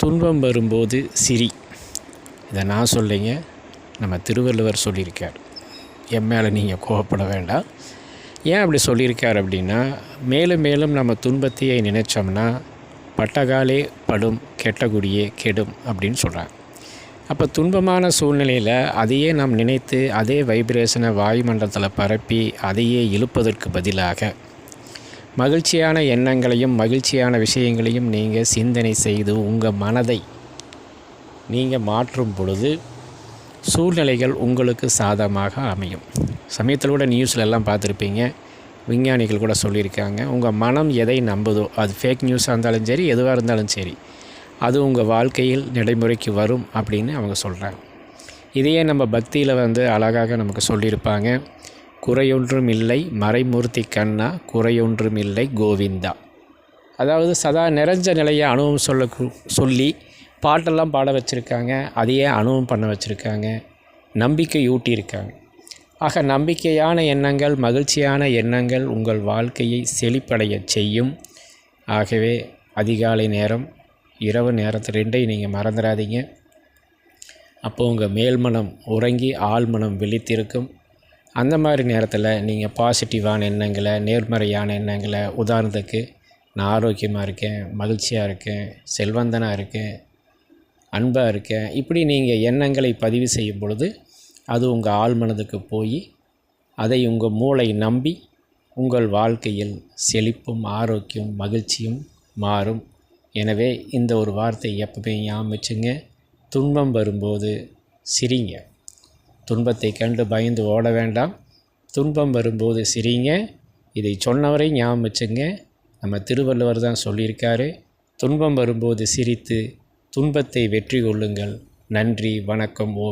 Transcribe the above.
துன்பம் வரும்போது சிரி. இதை நான் சொல்லிங்க நம்ம திருவள்ளுவர் சொல்லியிருக்கார். என் மேலே நீங்கள் கோவப்பட வேண்டாம். ஏன் அப்படி சொல்லியிருக்கார் அப்படின்னா மேலும் மேலும் நம்ம துன்பத்தையே நினைச்சோம்னா பட்டகாலே படும் கெட்டகுடியே கெடும் அப்படின்னு சொல்கிறாங்க அப்போ துன்பமான சூழ்நிலையில் அதையே நாம் நினைத்து அதே வைப்ரேஷனை வாயுமண்டலத்தில் பரப்பி அதையே இழுப்பதற்கு பதிலாக மகிழ்ச்சியான எண்ணங்களையும் மகிழ்ச்சியான விஷயங்களையும் நீங்கள் சிந்தனை செய்து உங்கள் மனதை நீங்கள் மாற்றும் பொழுது சூழ்நிலைகள் உங்களுக்கு சாதகமாக அமையும். சமயத்தில் கூட நியூஸில் எல்லாம் பார்த்துருப்பீங்க. விஞ்ஞானிகள் கூட சொல்லியிருக்காங்க. உங்கள் மனம் எதை நம்புதோ அது ஃபேக் நியூஸாக இருந்தாலும் சரி எதுவாக இருந்தாலும் சரி அது உங்கள் வாழ்க்கையில் நடைமுறைக்கு வரும் அப்படின்னு அவங்க சொல்கிறாங்க இதையே நம்ம பக்தியில் வந்து அழகாக நமக்கு சொல்லியிருப்பாங்க. குறையொன்றும் இல்லை மறைமூர்த்தி கண்ணா குறையொன்றும் இல்லை கோவிந்தா. அதாவது சதா நிறைஞ்ச நிலையை அனுபவம் சொல்ல சொல்லி பாட்டெல்லாம் பாட வச்சுருக்காங்க அதையே அனுபவம் பண்ண வச்சுருக்காங்க நம்பிக்கை ஊட்டியிருக்காங்க. ஆக நம்பிக்கையான எண்ணங்கள் மகிழ்ச்சியான எண்ணங்கள் உங்கள் வாழ்க்கையை செழிப்படைய செய்யும். ஆகவே அதிகாலை நேரம் இரவு நேரத்து ரெண்டையும் நீங்கள் மறந்துடாதீங்க. அப்போது உங்கள் மேல்மனம் உறங்கி ஆழ்மனம் விழித்திருக்கும். அந்த மாதிரி நேரத்தில் நீங்கள் பாசிட்டிவான எண்ணங்களை நேர்மறையான எண்ணங்களை உதாரணத்துக்கு நான் ஆரோக்கியமாக இருக்கேன் மகிழ்ச்சியாக இருக்கேன் செல்வந்தனாக இருக்கேன் அன்பாக இருக்கேன் இப்படி நீங்கள் எண்ணங்களை பதிவு செய்யும் பொழுது அது உங்கள் ஆழ்மனதுக்கு போய் அதை உங்கள் மூளை நம்பி உங்கள் வாழ்க்கையில் செழிப்பும் ஆரோக்கியம் மகிழ்ச்சியும் மாறும். எனவே இந்த ஒரு வார்த்தை எப்பவுமே ஞாபகம் துன்பம் வரும்போது சிரிங்க. துன்பத்தை கண்டு பயந்து ஓட வேண்டாம். துன்பம் வரும்போது சிரிங்க இதை சொன்னவரை ஞாபகம் வச்சுங்க. நம்ம திருவள்ளுவர் தான் சொல்லியிருக்காரு. துன்பம் வரும்போது சிரித்து துன்பத்தை வெற்றி கொள்ளுங்கள். நன்றி வணக்கம் ஓம்.